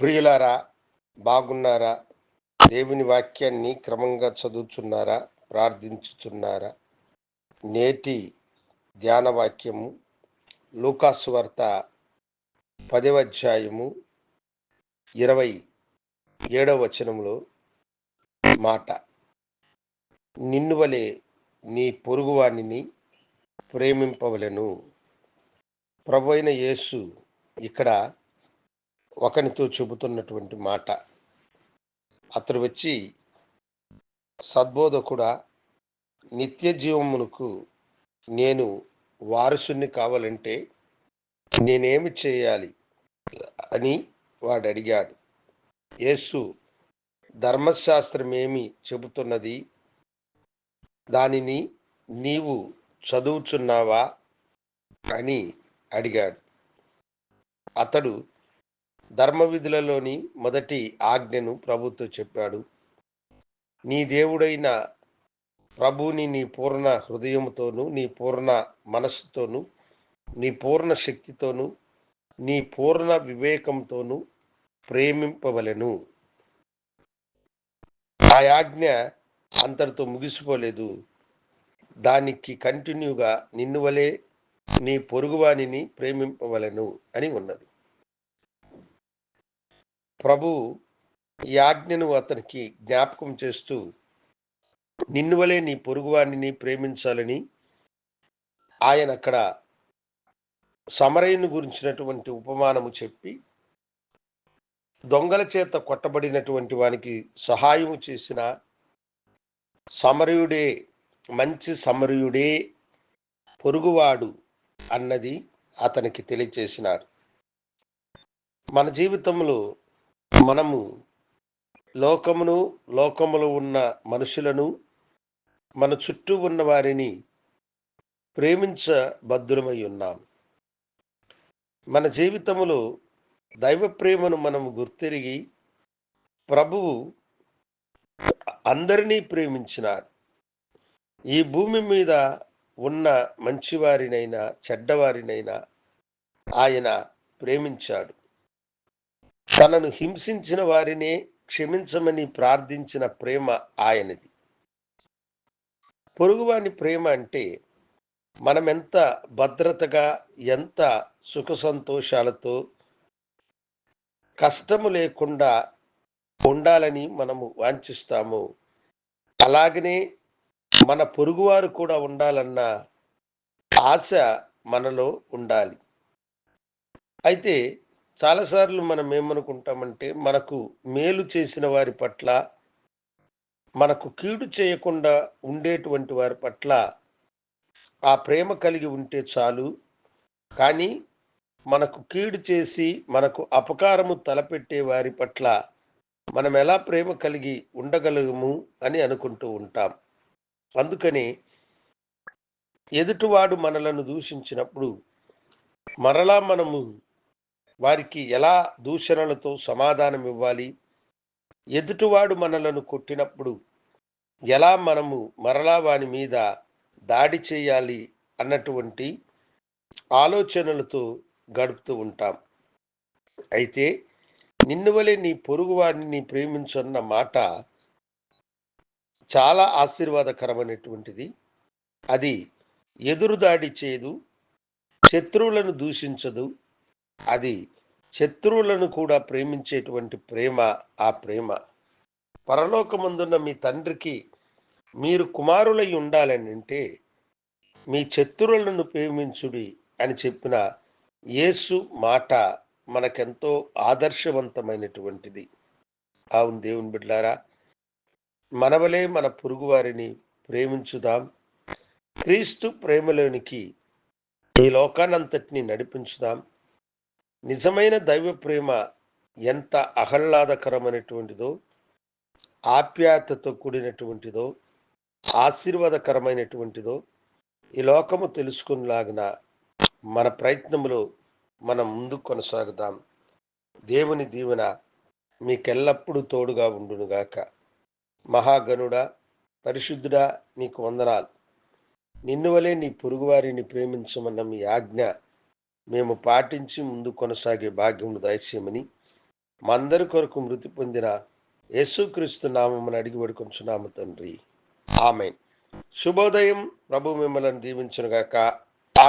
ప్రియులారా బాగున్నారా? దేవుని వాక్యాన్ని క్రమంగా చదువుచున్నారా? ప్రార్థించుచున్నారా? నేటి ధ్యాన వాక్యము లూకాసు వార్త పదవ అధ్యాయము ఇరవై ఏడవ వచనంలో మాట. నిన్ను వలె నీ పొరుగువాణిని ప్రేమింపవలెను. ప్రభు అయిన యేసు ఇక్కడ ఒకనితో చెబుతున్నటువంటి మాట. అతడు వచ్చి సద్బోధకుడా నిత్య జీవమునకు నేను వారసుని కావాలంటే నేనేమి చేయాలి అని వాడు అడిగాడు యేసు ధర్మశాస్త్రం ఏమి చెబుతున్నది? దానిని నీవు చదువుచున్నావా? అని అడిగాడు. అతడు ధర్మవిధులలోని మొదటి ఆజ్ఞను ప్రభుతో చెప్పాడు. నీ దేవుడైన ప్రభుని నీ పూర్ణ హృదయంతోనూ నీ పూర్ణ మనస్సుతోను నీ పూర్ణ శక్తితోను నీ పూర్ణ వివేకంతోను ప్రేమింపవలెను. ఆ ఆజ్ఞ అంతటితో ముగిసిపోలేదు. దానికి కంటిన్యూగా నిన్ను వలే నీ పొరుగువానిని ప్రేమింపవలెను అని ఉన్నది. ప్రభు ఈ ఆజ్ఞను అతనికి జ్ఞాపకం చేస్తూ నిన్ను వలే నీ పొరుగువానిని ప్రేమించాలని ఆయన అక్కడ సమరయుని గురించినటువంటి ఉపమానము చెప్పి దొంగల చేత కొట్టబడినటువంటి వానికి సహాయము చేసిన సమరయుడే మంచి సమరయుడే పొరుగువాడు అన్నది అతనికి తెలియచేసినారు మన జీవితంలో మనము లోకమును లోకములో ఉన్న మనుషులను మన చుట్టూ ఉన్న వారిని ప్రేమించబద్ధులమై ఉన్నాం. మన జీవితములో దైవ ప్రేమను మనం గుర్తిరిగి ప్రభువు అందరినీ ప్రేమించినారు. ఈ భూమి మీద ఉన్న మంచివారినైనా చెడ్డవారినైనా ఆయన ప్రేమించాడు. తనను హింసించిన వారినే క్షమించమని ప్రార్థించిన ప్రేమ ఆయనది. పొరుగువాని ప్రేమ అంటే మనం ఎంత భద్రతగా ఎంత సుఖ సంతోషాలతో కష్టము లేకుండా ఉండాలని మనము వాంఛిస్తాము. అలాగనే మన పొరుగువారు కూడా ఉండాలన్న ఆశ మనలో ఉండాలి. అయితే చాలాసార్లు మనం ఏమనుకుంటామంటే మనకు మేలు చేసిన వారి పట్ల మనకు కీడు చేయకుండా ఉండేటువంటి వారి పట్ల ఆ ప్రేమ కలిగి ఉంటే చాలు. కానీ మనకు కీడు చేసి మనకు అపకారము తలపెట్టే వారి పట్ల మనం ఎలా ప్రేమ కలిగి ఉండగలము అని అనుకుంటూ ఉంటాం. అందుకని ఎదుటివాడు మనలను దూషించినప్పుడు మరలా మనము వారికి ఎలా దూషణలతో సమాధానం ఇవ్వాలి? ఎదుటివాడు మనలను కొట్టినప్పుడు ఎలా మనము మరలా వాని మీద దాడి చేయాలి అన్నటువంటి ఆలోచనలతో గడుపుతూ ఉంటాం. అయితే నిన్ను వలె నీ పొరుగు వారిని ప్రేమించన్న మాట చాలా ఆశీర్వాదకరమైనటువంటిది. అది ఎదురుదాడి చేయదు శత్రువులను దూషించదు అది శత్రువులను కూడా ప్రేమించేటువంటి ప్రేమ ఆ ప్రేమ. పరలోకమందున్న మీ తండ్రికి మీరు కుమారులై ఉండాలని అంటే మీ శత్రువులను ప్రేమించుడి అని చెప్పిన యేసు మాట మనకెంతో ఆదర్శవంతమైనటువంటిది. అవును దేవుని బిడ్డారా మనవలే మన పొరుగువారిని ప్రేమించుదాం. క్రీస్తు ప్రేమలోనికి ఈ లోకానంతటిని నడిపించుదాం. నిజమైన దైవ ప్రేమ ఎంత ఆహ్లాదకరమైనటువంటిదో ఆప్యాయతతో కూడినటువంటిదో ఆశీర్వాదకరమైనటువంటిదో ఈ లోకము తెలుసుకునేలాగిన మన ప్రయత్నములో మనం ముందుకు కొనసాగుదాం. దేవుని దీవెన మీకెల్లప్పుడూ తోడుగా ఉండునుగాక. మహాగణుడా పరిశుద్ధుడా నీకు వందనాలు. నిన్నువలే నీ పొరుగువారిని ప్రేమించమన్న మీ ఆజ్ఞ మేము పాటించి ముందు కొనసాగే భాగ్యమును దయచేయమని మా అందరి కొరకు మృతి పొందిన యేసుక్రీస్తు నామమును అడిగి పడుకొంచున్నాము తండ్రి. ఆమె శుభోదయం. ప్రభు మిమ్మల్ని దీవించునుగాక.